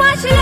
हाय जोर गनिमाशी लढूया